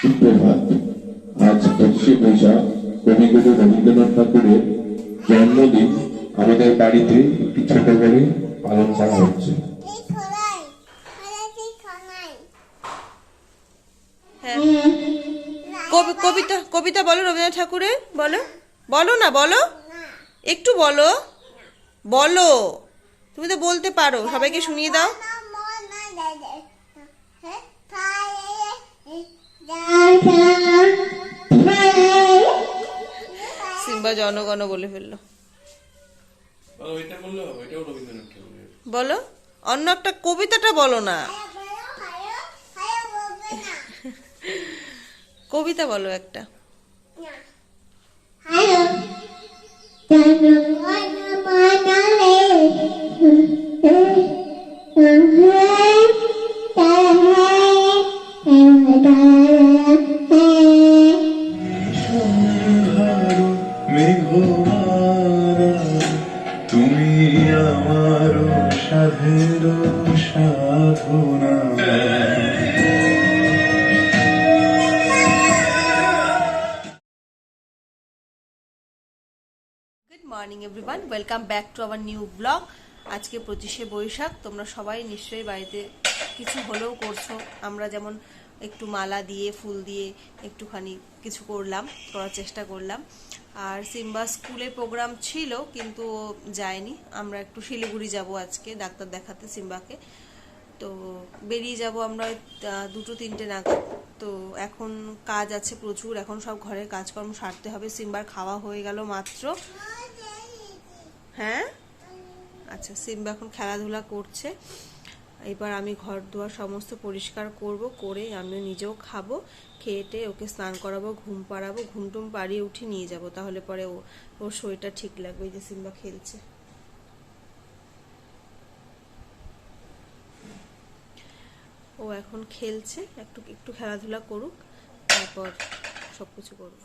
সুপ্রভাত। আজ পঁচিশে বৈশাখ, কবিগুরু রবীন্দ্রনাথ ঠাকুরের জন্মদিন। আমাদের বাড়িতে একটি ছোট করে পালন করা হচ্ছে। হ্যাঁ। কবি, কবিতা কবিতা বলো রবীন্দ্রনাথ ঠাকুরের, বলো। বলো না, বলো। একটু বলো। বলো। তুমি তো বলতে পারো, সবাইকে শুনিয়ে দাও। সিম্বা জনগণ বলে ফেলল। বলো অন্য একটা কবিতাটা বলো না। কবিতা বলো একটা। Hello. Morning everyone welcome back to our new blog আজকে পঁচিশে বৈশাখ, তোমরা সবাই নিশ্চয়ই বাড়িতে কিছু হলেও করছ। আমরা যেমন একটু মালা দিয়ে, ফুল দিয়ে একটুখানি কিছু করলাম, করার চেষ্টা করলাম। আর সিম্বা স্কুলে প্রোগ্রাম ছিল, কিন্তু যায়নি। আমরা একটু শিলিগুড়ি যাব আজকে, ডাক্তার দেখাতে সিম্বাকে। তো বেরিয়ে যাব আমরা দুটো তিনটে নাগাদ। তো এখন কাজ আছে প্রচুর, এখন সব ঘরের কাজকর্ম সারতে হবে। সিম্বার খাওয়া হয়ে গেল মাত্র। হ্যাঁ? আচ্ছা সিম্বা এখন খেলাধুলা করছে। এবার আমি ঘর দুয়ার সমস্ত পরিষ্কার করব, করে আমিও নিজেও খাব খেয়েটে ওকে স্নান করাবো, ঘুম পাড়াবো ঘুম টুম পাড়িয়ে উঠে নিয়ে যাব, তাহলে পরে ও, ওর শরীরটা ঠিক লাগবে যে সিম্বা খেলছে। ও এখন খেলছে, একটু একটু খেলাধুলা করুক, তারপর সব কিছু করব।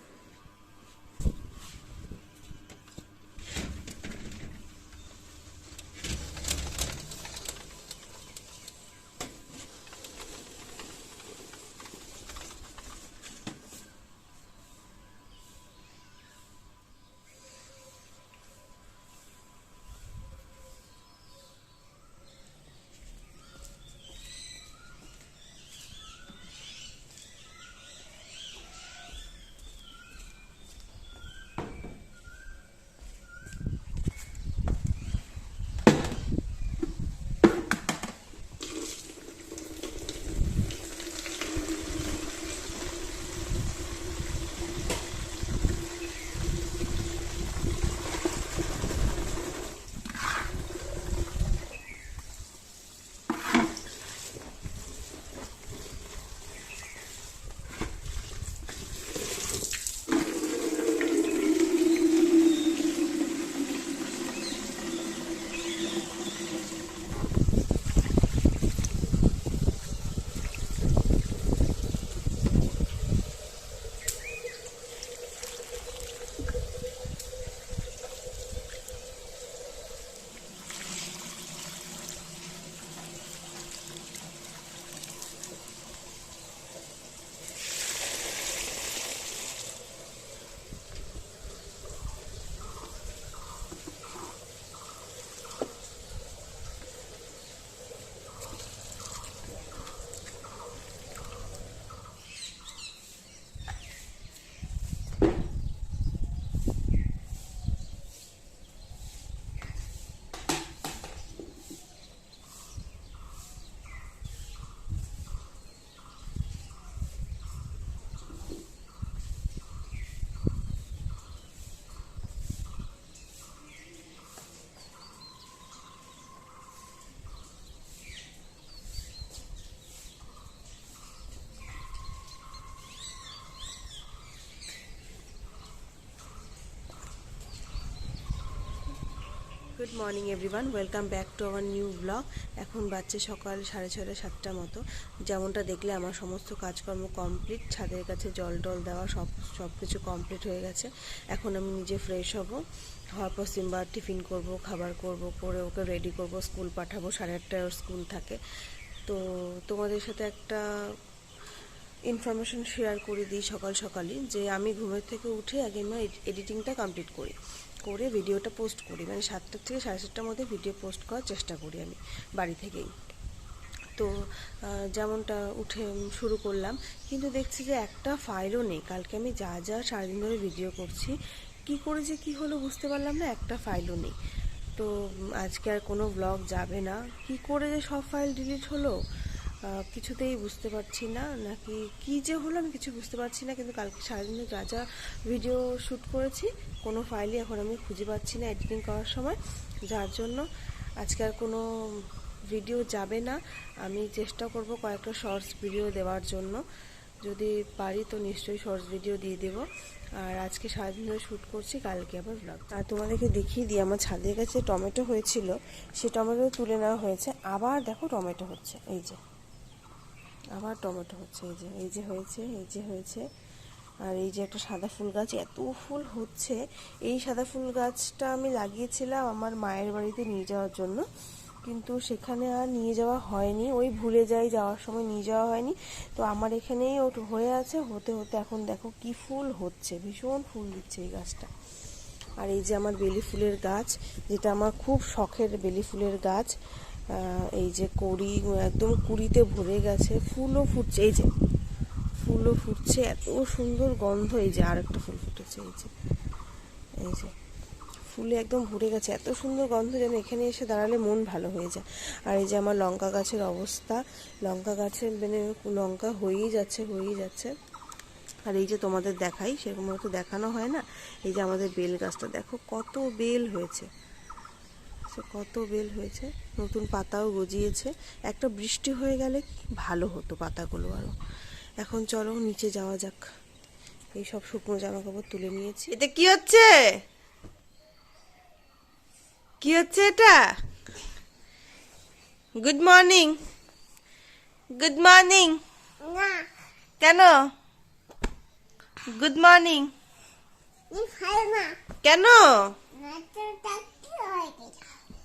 Good morning everyone welcome back to our new blog এখন বাচ্চা সকাল সাড়ে ছটা সাতটা মতো। যেমনটা দেখলে আমার সমস্ত কাজকর্ম কমপ্লিট ছাদের কাছে জল টল দেওয়া, সব সব কিছু কমপ্লিট হয়ে গেছে। এখন আমি নিজে ফ্রেশ হব। হওয়ার পর সিম্বার টিফিন করব, খাবার করব, করে ওকে রেডি করব স্কুল পাঠাবো। সাড়ে আটটায় ওর স্কুল থাকে। তো তোমাদের সাথে একটা ইনফরমেশন শেয়ার করে দিই সকাল সকালই, যে আমি ঘুমের থেকে উঠে আগে আমার এডিটিংটা কমপ্লিট করি। করে ভিডিওটা পোস্ট করি। মানে সাতটার থেকে সাড়ে সাতটার মধ্যে ভিডিও পোস্ট করার চেষ্টা করি আমি বাড়ি থেকেই। তো যেমনটা উঠে শুরু করলাম, কিন্তু দেখছি যে একটা ফাইলও নেই। কালকে আমি যা যা সারাদিন ধরে ভিডিও করছি, কি করে যে কি হলো বুঝতে পারলাম না, একটা ফাইলও নেই। তো, আজকে আর কোনো ব্লগ যাবে না। কি করে যে সব ফাইল ডিলিট হলো? কিছুতেই বুঝতে পারছি না, নাকি কি যে হলো আমি কিছু বুঝতে পারছি না, কিন্তু কালকে সারাদিন যা যা ভিডিও শ্যুট করেছি, কোনো ফাইলই এখন আমি খুঁজে পাচ্ছি না এডিটিং করার সময়। যার জন্য আজকে আর কোনো ভিডিও যাবে না। আমি চেষ্টা করব কয়েকটা শর্টস ভিডিও দেওয়ার জন্য। যদি পারি তো নিশ্চয়ই শর্টস ভিডিও দিয়ে দেবো। আর আজকে সারাদিন ধরে শ্যুট করছি, কালকে আবার ব্লগ আর তোমাদেরকে দেখিয়ে দিই, আমার ছাদের কাছে টমেটো হয়েছিল, সে টমেটো তুলে নেওয়া হয়েছে। আবার দেখো টমেটো হচ্ছে, এই যে। আবার টমেটো হচ্ছে, এই যে এই যে হয়েছে, এই যে হয়েছে। আর এই যে একটা সাদা ফুল গাছ, এত ফুল হচ্ছে। এই সাদা ফুল গাছটা আমি লাগিয়েছিলাম আমার মায়ের বাড়িতে নিয়ে যাওয়ার জন্য। কিন্তু সেখানে আর নিয়ে যাওয়া হয়নি। ওই ভুলে যাই, যাওয়ার সময় নিয়ে যাওয়া হয়নি। তো আমার এখানেই ওটা হয়ে আছে। হতে হতে এখন দেখো কি ফুল হচ্ছে। ভীষণ ফুল দিচ্ছে এই গাছটা। আর এই যে আমার বেলি ফুলের গাছ, যেটা আমার খুব শখের বেলি ফুলের গাছ এই যে কড়ি, একদম কুড়িতে ভরে গেছে, ফুলও ফুটছে, এই যে ফুলও ফুটছে, এত সুন্দর গন্ধ, এই যে আরেকটা ফুল ফুটেছে, এই যে এই যে ফুলে একদম ভরে গেছে, এত সুন্দর গন্ধ যেন এখানে এসে দাঁড়ালে মন ভালো হয়ে যায়। আর এই যে আমার লঙ্কা গাছের অবস্থা, লঙ্কা গাছের মানে লঙ্কা হয়েই যাচ্ছে হয়েই যাচ্ছে। আর এই যে তোমাদের দেখাই, সেরকম তো দেখানো হয় না, এই যে আমাদের বেল গাছটা, দেখো কত বেল হয়েছে। সে কত বেল হয়েছে? নতুন পাতাও গজিয়েছে। একটা বৃষ্টি হয়ে গেলে ভালো হতো পাতাগুলো আরও। এখন চলো নিচে যাওয়া যাক। এই সব শুকনো জামা কাপড় তুলে নিয়েছি। এটা কি হচ্ছে? কি হচ্ছে এটা? গুড মর্নিং গুড মর্নিং কেন? গুড মর্নিং কেন?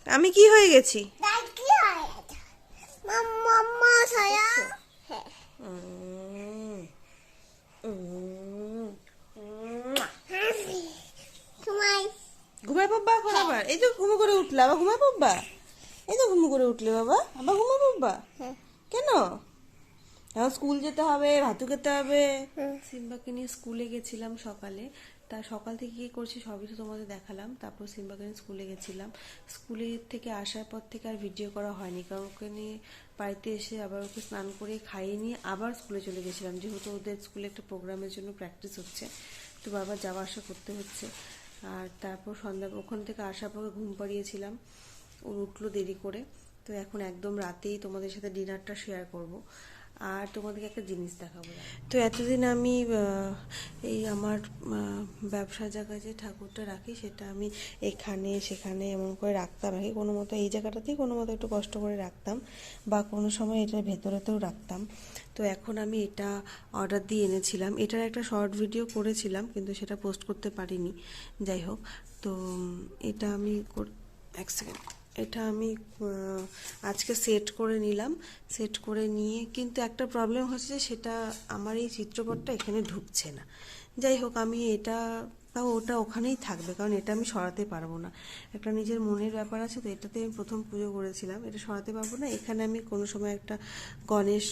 আমি কি হয়ে গেছি? হয়ে ঘুমায় পাব্বা এখন আবার এই তো ঘুমো করে উঠলে আবার ঘুমায় পাব্বা? এই তো ঘুমো করে উঠলে বাবা। আবার ঘুমায় পাব্বা? হ্যাঁ। কেন? এখন স্কুল যেতে হবে ভাতু খেতে হবে। সিম্বাকে নিয়ে স্কুলে গেছিলাম সকালে। তা সকাল থেকে কি করছি সবই তো তোমাদের দেখালাম। তারপর সিম্বাকে স্কুলে গেছিলাম। স্কুলে থেকে আসার পর থেকে আর ভিডিও করা হয়নি। কারণ ওকে নিয়ে বাড়িতে এসে আবার ওকে স্নান করে খাইয়ে নিয়ে আবার স্কুলে চলে গেছিলাম। যেহেতু ওদের স্কুলে একটা প্রোগ্রামের জন্য প্র্যাকটিস হচ্ছে, তো বারবার যাওয়া আসা করতে হচ্ছে। আর তারপর সন্ধ্যা ওখান থেকে আসার পর ঘুম পাড়িয়েছিলাম। ও উঠল দেরি করে। তো এখন একদম রাতেই তোমাদের সাথে ডিনারটা শেয়ার করব। আর তোমাদেরকে একটা জিনিস দেখাবো তো এতদিন আমি এই আমার ব্যবসা জায়গায় যে ঠাকুরটা রাখি, সেটা আমি এখানে, সেখানে এমন করে রাখতাম আর কি। কোনো মতো এই জায়গাটাতেই কোনো মতো একটু কষ্ট করে রাখতাম বা কোনো সময় এটার ভেতরেতেও রাখতাম। তো এখন আমি এটা অর্ডার দিয়ে এনেছিলাম। এটার একটা শর্ট ভিডিও করেছিলাম, কিন্তু সেটা পোস্ট করতে পারিনি। যাই হোক, তো এটা আমি এক সেকেন্ড এটা আমি আজকে সেট করে নিলাম। সেট করে নিয়ে কিন্তু একটা প্রবলেম হচ্ছে যে সেটা আমার এই চিত্রপটটা এখানে ঢুকছে না। যাই হোক, আমি এটা বা ওটা ওখানেই থাকবে কারণ এটা আমি সরাতে পারব না। একটা নিজের মনের ব্যাপার আছে তো এটাতে আমি প্রথম পুজো করেছিলাম। এটা সরাতে পারব না এখানে আমি কোনো সময় একটা গণেশ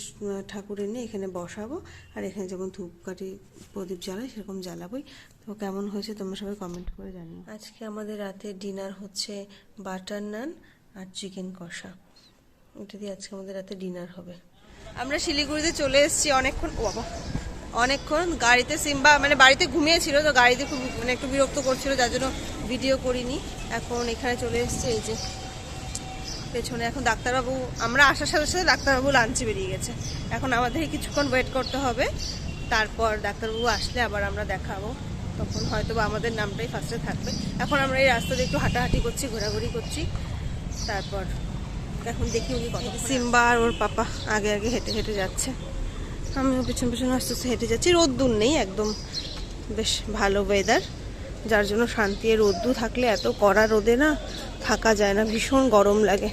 ঠাকুর এনে এখানে বসাবো আর এখানে যেমন ধূপকাঠি প্রদীপ জ্বালাই সেরকম জ্বালাবোই। তো কেমন হয়েছে তোমরা সবাই কমেন্ট করে জানিও। আজকে আমাদের রাতে ডিনার হচ্ছে বাটার নান আর চিকেন কষা। এটা দিয়ে আজকে আমাদের রাতে ডিনার হবে। আমরা শিলিগুড়িতে চলে এসেছি অনেকক্ষণ ও বাবা। অনেকক্ষণ গাড়িতে সিম্বা মানে বাড়িতে ঘুমিয়েছিল, তো গাড়িতে খুব মানে একটু বিরক্ত করছিল, যার জন্য ভিডিও করিনি। এখন এখানে চলে এসেছি, এই যে পেছনে এখন ডাক্তারবাবু, আমরা আসার সাথে সাথে ডাক্তারবাবু লাঞ্চে বেরিয়ে গেছে। এখন আমাদের কিছুক্ষণ ওয়েট করতে হবে, তারপর ডাক্তারবাবু আসলে আবার আমরা দেখাবো। তখন হয়তো আমাদের নামটাই ফার্স্টে থাকবে। এখন আমরা এই রাস্তাতে একটু হাঁটাহাঁটি করছি, ঘোরাঘুরি করছি, তারপর এখন দেখি উনি কত সিম্বা আর ওর পাপা আগে আগে হেঁটে হেঁটে যাচ্ছে। আমিও পিছন পেছন আস্তে আস্তে হেঁটে যাচ্ছি। রোদ্দুর নেই একদম। বেশ ভালো ওয়েদার যার জন্য শান্তি রোদ্দু থাকলে এত কড়া রোদে না থাকা যায় না, ভীষণ গরম লাগে।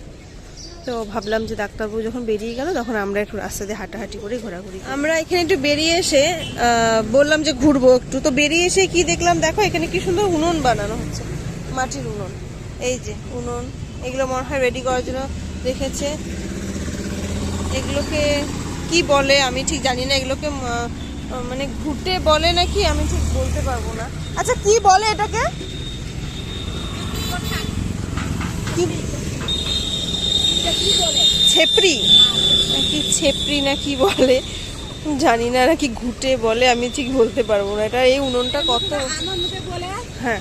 তো ভাবলাম যে ডাক্তারবাবু যখন বেরিয়ে গেল, তখন আমরা একটু রাস্তা দিয়ে হাঁটাহাঁটি করে ঘোরাঘুরি আমরা এখানে একটু বেরিয়ে এসে বললাম যে ঘুরবো একটু। তো বেরিয়ে এসে কি দেখলাম? দেখো, এখানে কি সুন্দর উনুন বানানো হচ্ছে। মাটির উনুন। এই যে উনুন। এগুলো মনে হয় রেডি করার জন্য রেখেছে। এগুলোকে কি বলে আমি ঠিক জানি না এগুলোকে মানে ঘুটে বলে নাকি আমি ঠিক বলতে পারব না। আচ্ছা কি বলে এটাকে? কি ছেপড়ি নাকি ছেপড়ি না কি বলে? জানি না নাকি ঘুটে বলে আমি ঠিক বলতে পারব না। এটা এই উনুনটা কত বলে হ্যাঁ।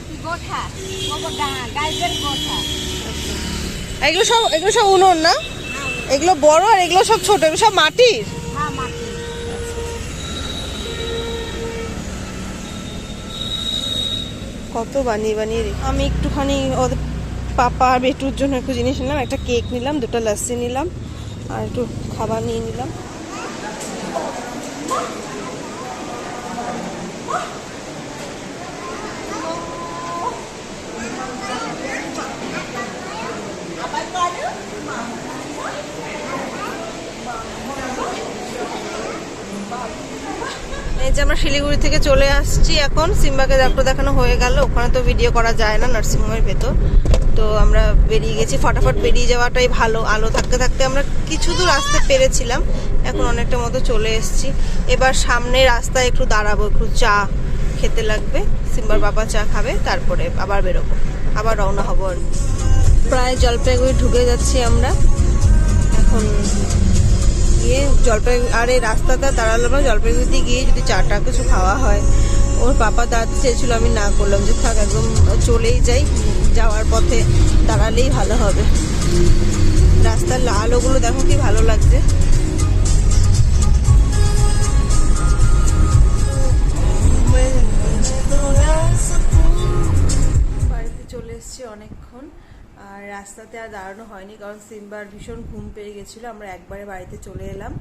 এগুলো সব এগুলো সব উনুন না? এগুলো বড় আর এগুলো সব ছোট এগুলো সব মাটির হ্যাঁ মাটি কত বানিয়ে বানিয়ে আমি একটুখানি ওদের পাপা আর বেটুর জন্য একটু জিনিস নিলাম, একটা কেক নিলাম, দুটো লস্যি নিলাম, আর একটু খাবার নিয়ে নিলাম। এই যে আমরা শিলিগুড়ি থেকে চলে আসছি এখন, সিম্বাকে ডাক্তার দেখানো হয়ে গেল, ওখানে তো ভিডিও করা যায় না নার্সিংহোমের ভেতর। তো আমরা বেরিয়ে গেছি, ফটাফট বেরিয়ে যাওয়াটাই ভালো। আলো থাকতে থাকতে আমরা কিছু দূর আসতে পেরেছিলাম, এখন অনেকটা মতো চলে এসেছি। এবার সামনে রাস্তায় একটু দাঁড়াবো, একটু চা খেতে লাগবে। সিম্বার বাবা চা খাবে, তারপরে আবার বেরোবো। আবার রওনা হব আর। প্রায় জলপাইগুড়ি ঢুকে যাচ্ছি আমরা। এখন গিয়ে জলপাই আর এই রাস্তাটা দাঁড়ালাম না, জলপাইগুড়িতে গিয়ে যদি চাটা কিছু খাওয়া হয়, ওর পাপা দাঁড়াতে চেয়েছিল, আমি না করলাম, যে থাক, একদম চলেই যাই, যাওয়ার পথে দাঁড়ালেই ভালো হবে। রাস্তার আলোগুলো দেখো কি ভালো লাগছে। বাড়িতে চলে এসেছি অনেকক্ষণ। আর রাস্তাতে আর দাঁড়ানো হয়নি, কারণ সিম্বার ভীষণ ঘুম পেয়ে গেছিল। আমরা একবারে বাড়িতে চলে এলাম।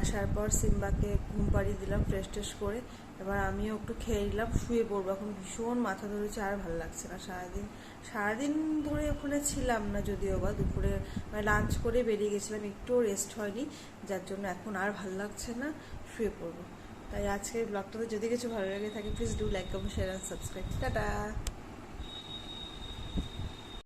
আসার পর সিম্বাকে ঘুম পাড়িয়ে দিলাম ফ্রেশ ট্রেশ করে। এবার আমিও একটু খেয়ে নিলাম, শুয়ে পড়ব। এখন ভীষণ মাথা ধরেছে, আর ভালো লাগছে না। সারাদিন সারাদিন ধরে ওখানে ছিলাম না যদিও বা, দুপুরে মানে লাঞ্চ করে বেরিয়ে গেছিলাম একটুও রেস্ট হয়নি। যার জন্য এখন আর ভালো লাগছে না, শুয়ে পড়ব। তাই আজকের ব্লগটাতে যদি কিছু ভালো লাগে থাকে please do like comment share and subscribe tata!